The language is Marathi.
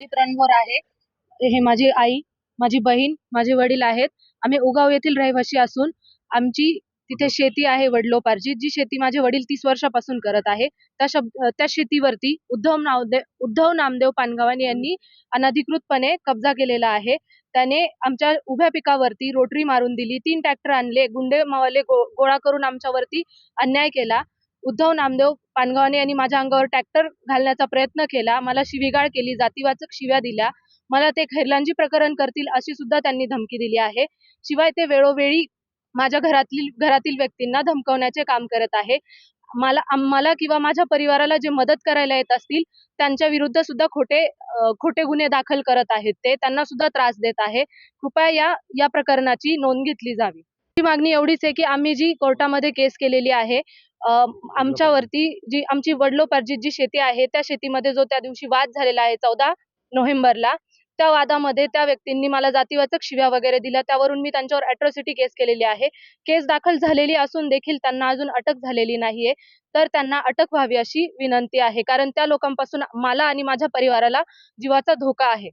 प्रदीप आहे. हे माझी आई माझी बहीण माझे वडील आहेत. आम्ही उगाव येथील रहिवासी असून आमची तिथे शेती आहे वडिलोपार्जित. जी शेती माझे वडील तीस वर्षापासून करत आहे त्या शब्द त्या शेतीवरती उद्धव नावदेव उद्धव नामदेव पानगवानी यांनी अनधिकृतपणे कब्जा केलेला आहे. त्याने आमच्या उभ्या पिकावरती रोटरी मारून दिली. तीन ट्रॅक्टर आणले गुंडे मावाले गो गोळा करून आमच्यावरती अन्याय केला. उद्धव नामदेव पानगावने यांनी माझ्या अंगावर ट्रॅक्टर घालण्याचा प्रयत्न केला. मला शिवीगाळ केली जातीवाचक शिव्या दिल्या. मला ते खैरलांजी प्रकरण करतील अशी सुद्धा त्यांनी धमकी दिली आहे. शिवाय ते वेळोवेळी माझ्या घरातील घरातील व्यक्तींना धमकवण्याचे काम करत आहे. मला मला किंवा माझ्या परिवाराला जे मदत करायला येत असतील त्यांच्या विरुद्ध सुद्धा खोटे खोटे गुन्हे दाखल करत आहेत. ते त्यांना सुद्धा त्रास देत आहे. कृपया या या प्रकरणाची नोंद घेतली जावी. ही मागणी एवढीच आहे की आम्ही जी कोर्टामध्ये केस केलेली आहे आमच्यावरती जी आमची वडिलोपार्जित जी शेती आहे त्या शेतीमध्ये जो त्या दिवशी वाद झालेला आहे चौदा नोव्हेंबरला त्या वादामध्ये त्या व्यक्तींनी मला जातीवाचक शिव्या वगैरे दिल्या. त्यावरून मी त्यांच्यावर अॅट्रॉसिटी केस केलेली आहे. केस दाखल झालेली असून देखील त्यांना अजून अटक झालेली नाहीये. तर त्यांना अटक व्हावी अशी विनंती आहे. कारण त्या लोकांपासून मला आणि माझ्या परिवाराला जीवाचा धोका आहे.